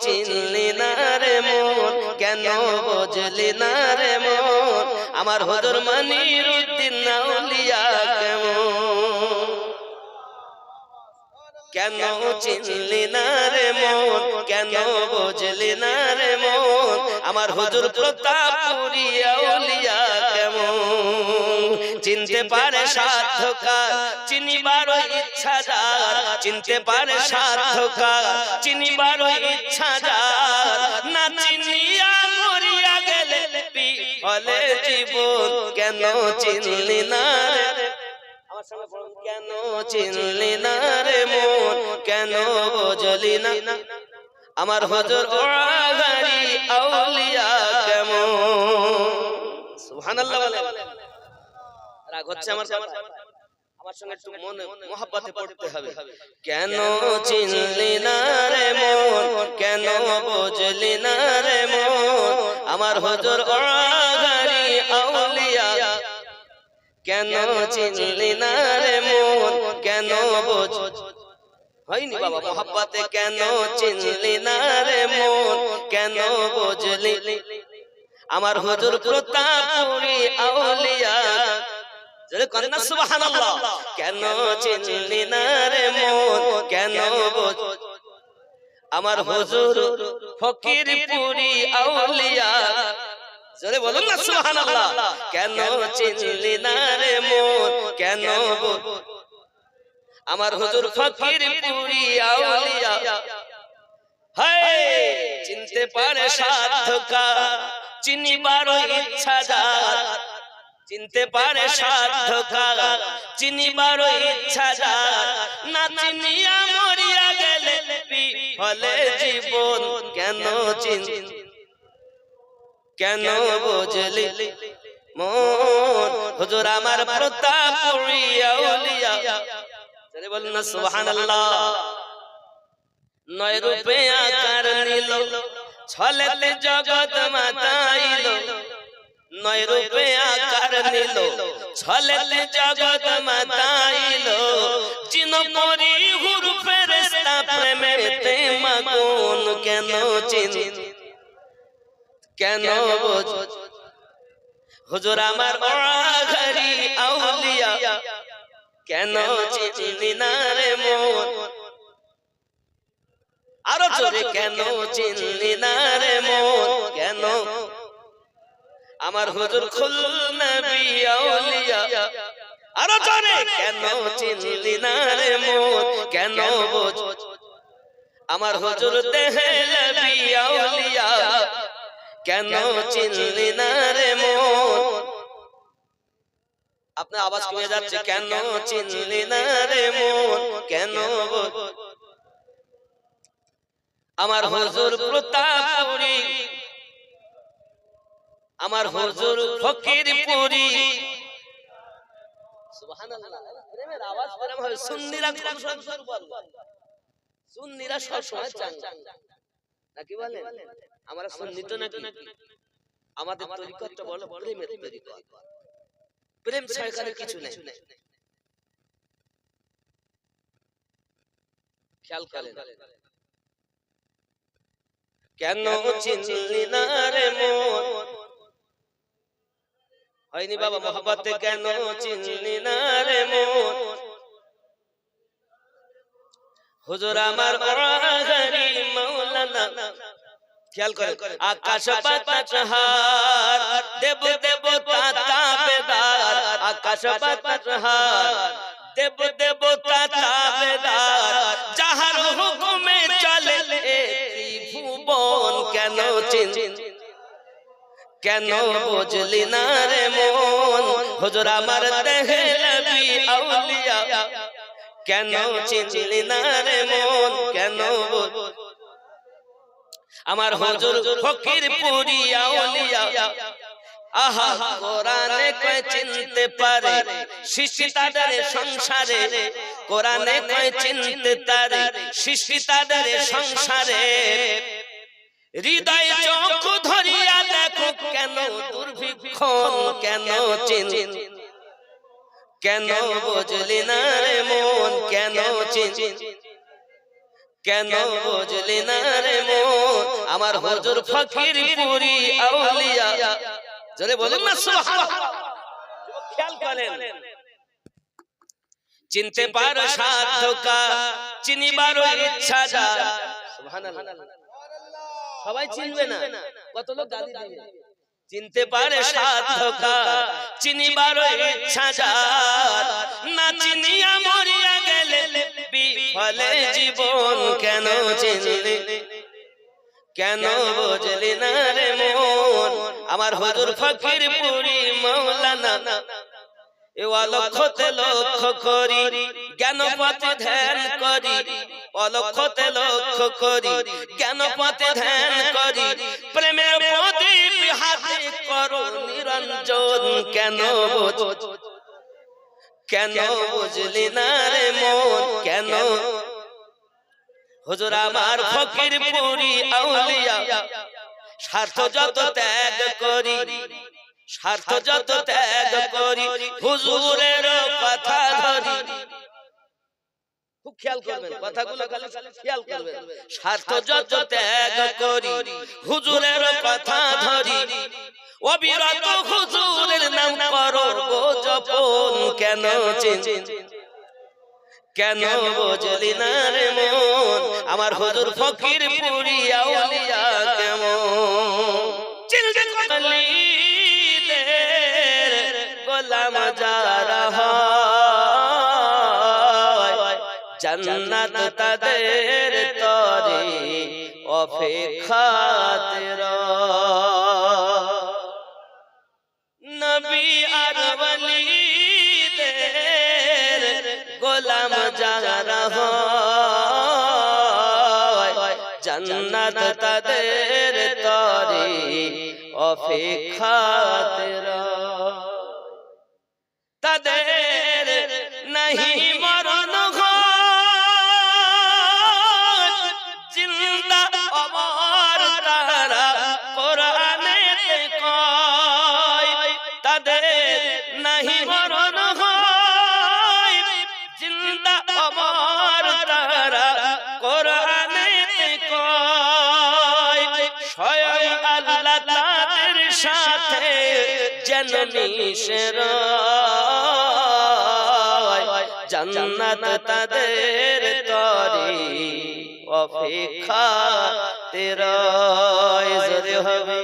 চিনলি না রে মন? কেন বুঝলি না রে মন? আমার হজর মানির উদ্দিন নাউলিয়া কেমন? কেন চিনলি না রে মন? কেন বুঝলি না রে মন? আমার হুজুর প্রতাপ পুরিয়া কেমন চিনতে পারে সাধকার চিনিবার ইচ্ছা যার চিনতে পারে সাধকার চিনিবার ইচ্ছা যার না চিনিয়া মরিয়া গেলে হলে জীবন কেন চিনলি না কেন চিনলি না রে মন? কেন বুঝলি না? আমার হজর আউলিয়া কেমন? সুবহানাল্লাহ বলে। রাগ হচ্ছে আমার আমার সঙ্গে একটু মনে মহাব্বতে পড়তে হবে। কেন চিনলি না রে মন? কেন বুঝলি না রে মন? আমার হজর আউলিয়া। কেন চিনলি না রে মন? কেন বোঝ হয়নি বাবা মোহাব্বতে কেন চিনলি না রে মন? কেন বুঝলি? আমার হুজুর প্রতাপুরি আউলিয়া। কন্যা সুবহানাল্লাহ। কেন চিনলি না রে মন? কেন আমার হুজুর ফকির পুরি আউলিয়া। জোরে বলুন না সুবহানাল্লাহ। কেন চিনলি না রে মন? কেন আমার হুজুর ফকির পুরি আউলিয়া। হায় চিনতে পারে সাধকা চিনিবার ইচ্ছা যার, চিনতে পারে সাধকা চিনিবার ইচ্ছা যার, না চিনিয়া মরিয়া গেলে হলে জীবন কেন চিন? কেন বুঝলি? মন, হুজুর আমার প্রতাপ নয় রূপে আকার নিল। ছলেতে জগৎ মাতাইল, নয় রূপে আকার নিল, ছলেতে জগৎ মাতাইল। চিন পরি হুর ফেরেশতা প্রেমেতে মাগুন, কেন চিন? কেন হুজুর আমার ঘরি আউলিয়া, কেন চিনি না রে মন? আরও জোরে কেন চিনলি না রে মন? কেন? আমার হুজুর খুল নবী আউলিয়া। আরও জোরে কেন চিনলি না রে মন? কেন বোঝ? আমার হুজুর আউলিয়া। কেন চিনলি না রে মন? আপনার আওয়াজ কমে যাচ্ছে কেন চিনলি না রে মন? কেন বল? আমার হুজুর প্রতাপুরি আমার হুজুর ফকির পুরি সুবহানাল্লাহ প্রেমের আওয়াজ প্রেম সুন্নিরা খুব সুন্দর বল? সুন্নিরা সব সময় চাঙ্গা নাকি বলেন? আমরা সুন্নি তো নাকি? আমাদের তরিকতটা বলো প্রেমের তরিকত। প্রেম ছাড়া কিছু নেই। খেয়াল করেন। কেন চিনলি না রে মন? হয়নি বাবা মোহাম্মতে কেন চিনলি না রে মন? হুজুর আমার ওয়াগারি মাওলানা। খেয়াল করে আকাশ বাতাস হার দেব দেব তাতা বেদার। আকাশ বাতাস হার দেব দেব তাতা বেদার। যাহার হুকুমে কেন চিন? কেন বুঝলি না রে মন? হুজুর আমার দেহে নবী আউলিয়া। কেন চিনলি না রে মন? কেন আমার হুজুর ফকির পুরি আউলিয়া। আহা, কোরআনে কয় চিনতে পারে শিশি তাদের সংসারে। কোরআনে কয় চিনতে পারে শিশি তাদের সংসারে। হৃদয় চোখ ধরিয়া দেখো কেন দুর্ভিক্ষণ, কেন চিন কেন বুঝলি না রে মন, কেন চিন কেন বুঝলি না রে মন? আমার হুজুর ফকির পুরি আউলিয়া। বলুন না, সুবহানাল্লাহ। খেয়াল করেন। চিনতে পারো সাধকা, চিনিবারও ইচ্ছা যা। সুবহানাল্লাহ। সবাই চিনবে না। কত লোক গালি দিবে। চিনতে পারে সাধকা। চিনিবারও ইচ্ছা যা না চিনিয়া মরিয়া গেলে বিফলে জীবন কেন চিনলি? কেন বুঝলি না রে মন? আমার হুজুর ফকির পুরি মৌলানা এ অলক্ষতে লক্ষ্য করি জ্ঞান পথে ধ্যান করি। অলক্ষতে লক্ষ্য করি জ্ঞান পথে ধ্যান করি? প্রেমের প্রদীপ হাতে করো নিরঞ্জন, কেন কেন বুঝলি না রে মন? কেন? হুজুর আমার ফকির পুরি আউলিয়া, স্বার্থ যত ত্যাগ করি, স্বার্থ যত ত্যাগ করি হুজুরের কথা ধরি। খুব খেয়াল করবেন কথাগুলো খেয়াল করবেন। স্বার্থ যত ত্যাগ করি হুজুরের কথা ধরি অবিরত হুজুরের নাম করো গো জপন কেন কেন বুঝলি না রে মন? আমার হুজুর ফকির পুরি আউলিয়া কেমন? কলিদের গোলাম যারা হয়। জান্নাত তাদের তরে অপেক্ষাতে নবী আর ওয়ালিদের গোলাম যারা জান্নাত তাদের তরে অপেক্ষাতে তাদের নাহি মরণ যেন মিশের জান্নাত তাদের তরি অপেক্ষা তের জোরে হবে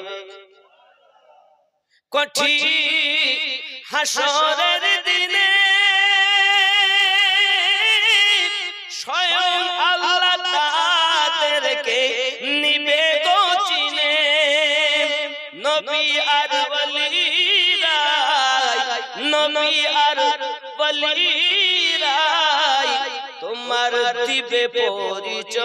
কঠি হাসরের বলিরা তোমার দিবে পরিচয়।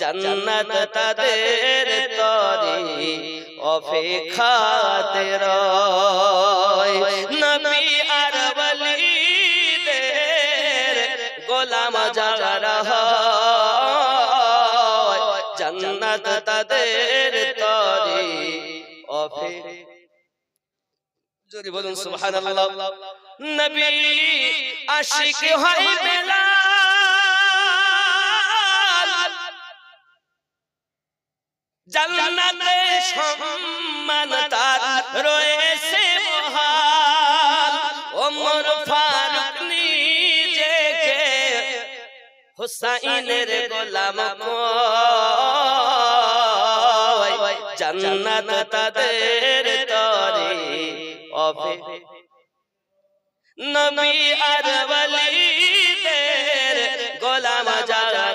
জান্নাত তাদের তরে, অপেক্ষাতে রয়। নবী আর বলিদের গোলাম যারা জান্নাত তাদের তরে যদি বলুন সুবহানাল্লাহ। নবী আশিক হয় বেলাল। জান্নাতে সম্মান তার রয়েছে মহাল ওমর ফারুক নিজেকে হুসাইনের গোলাম কয়। জান্নাত তাদের তরে অভে নবী আর ওয়ালিদের গোলাম যারা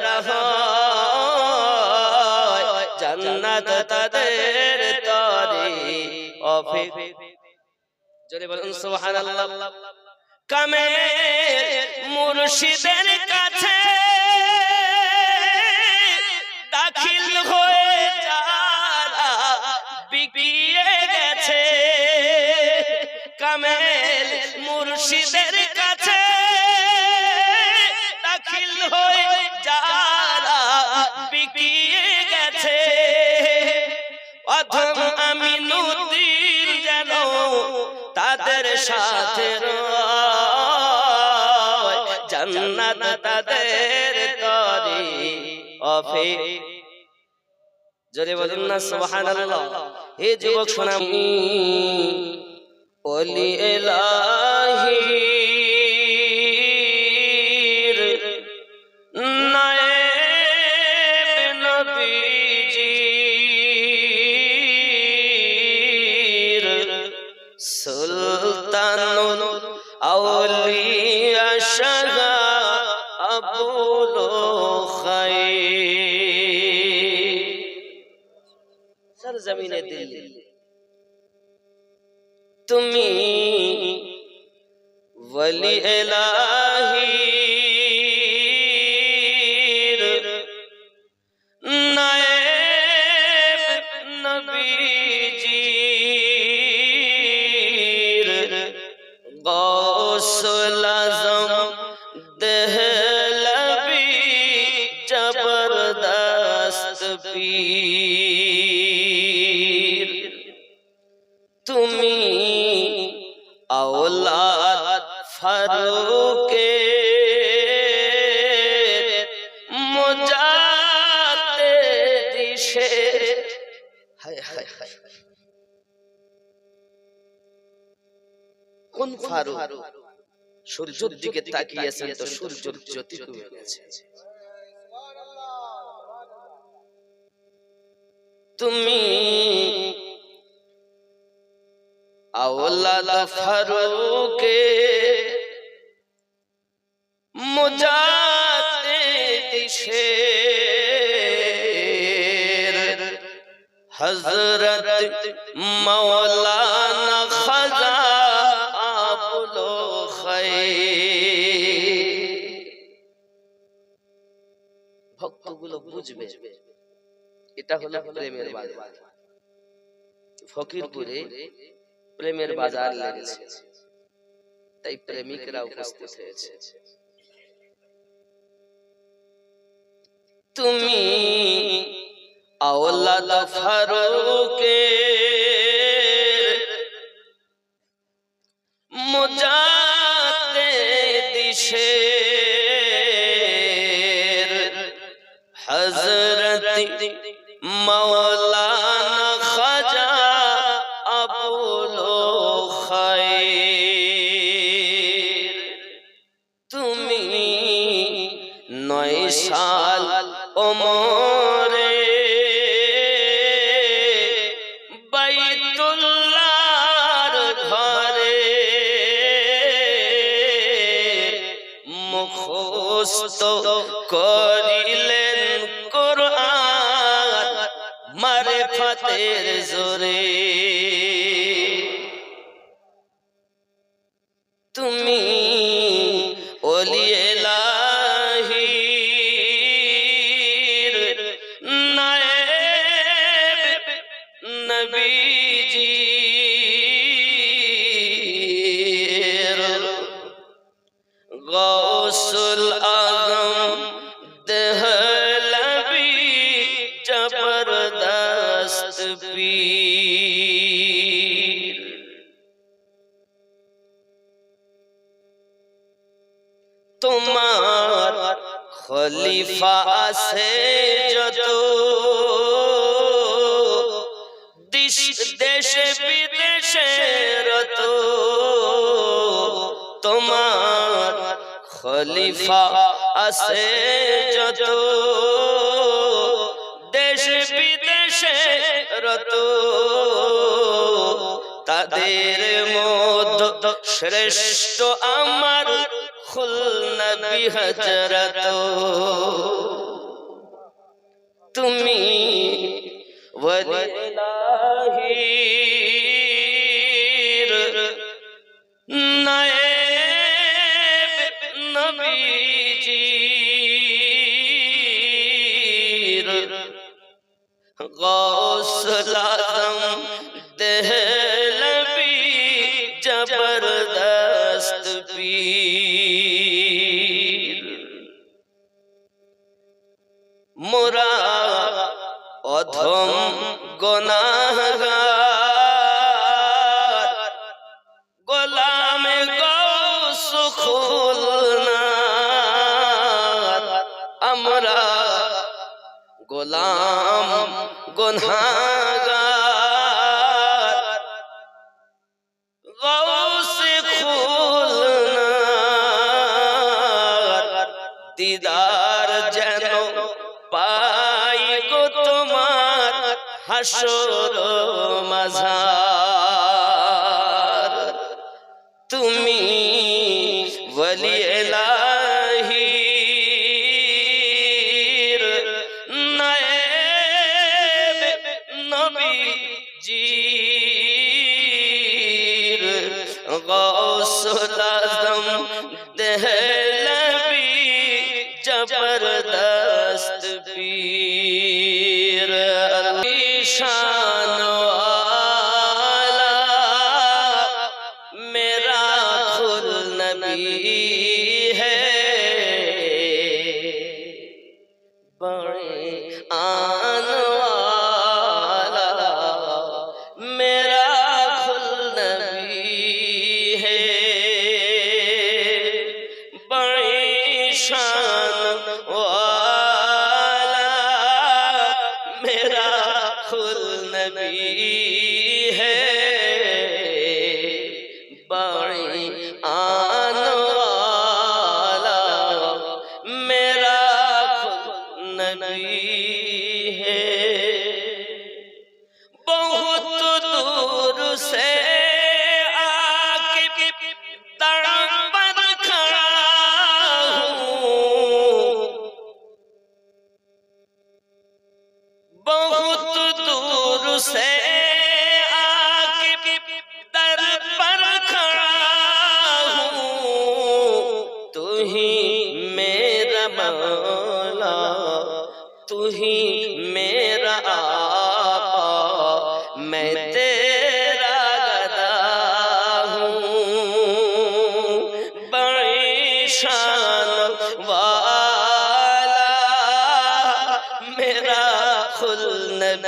তাদের তরে কামে মুর্শিদের কাছে রয়। জান্নাত বলুন না সুবহানাল্লাহ। হে যুবক শোনা ওলি এলাহির কোন ফারুক সূর্যের দিকে তাকিয়েছেন তো সূর্যের জ্যোতি কমে গেছে। তুমি আওলাদ ফারুকে মুজাতে দিশে হজরত মৌলানা ভক্তগুলো বুঝবে। এটা হলো প্রেমের বাজার। ফকিরপুরে প্রেমের বাজার লেগেছে। তাই প্রেমিকরা উপস্থিত হয়েছে। তুমি আওলাদ ফারুকে মুজাতে দিশে। think ফাতের জোরে। তুমি ওলি এলাহির নায়েব নবীজির তোমার খলিফা আছে যত দেশ বিদেশে রত। তাদের মধ্য শ্রেষ্ঠ আমার খুলনবী হজরত তুমি ওয়ালিলাহির গৌসল আজম দেহলবি জবরদস্ত পীর মোরা অধম গোলাম গুনহাগার। গৌসে খুল দিদার যেন পাই গো তোমার হাসর মাঝা Krishna.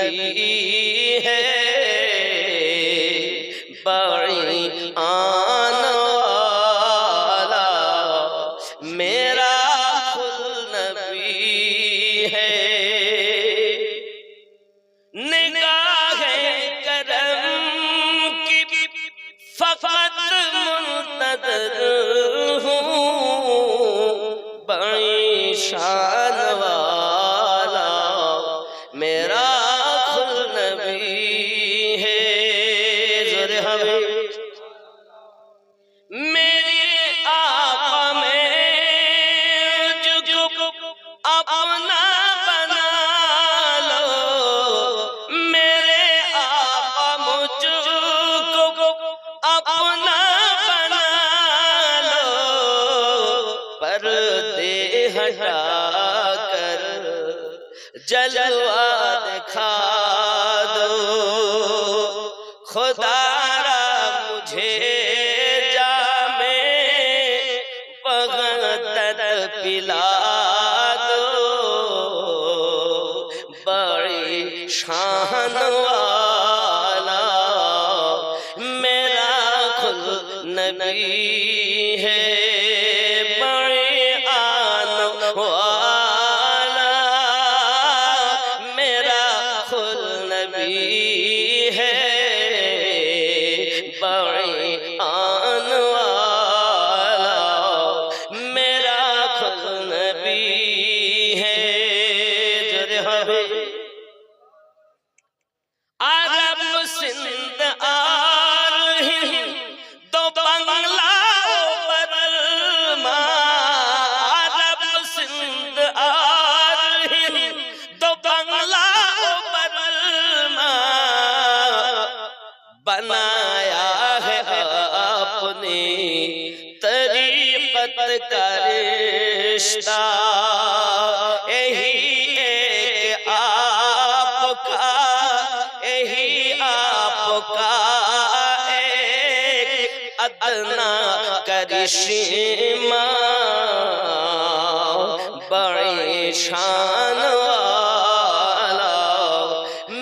है खुदारा मुझे जामे बगदद पिला दो बड़ी शान वाला मेरा खुद नबी है बड़े आन वाला मेरा खुद नबी है boring. का अदना करिश्मा। बड़ी शान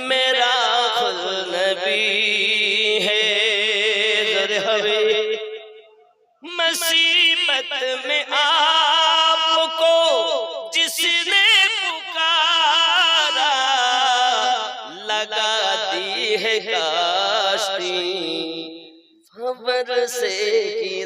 मेरा खुद है। मुसीबत में आपको जिसने पुकारा, लगा दी है से की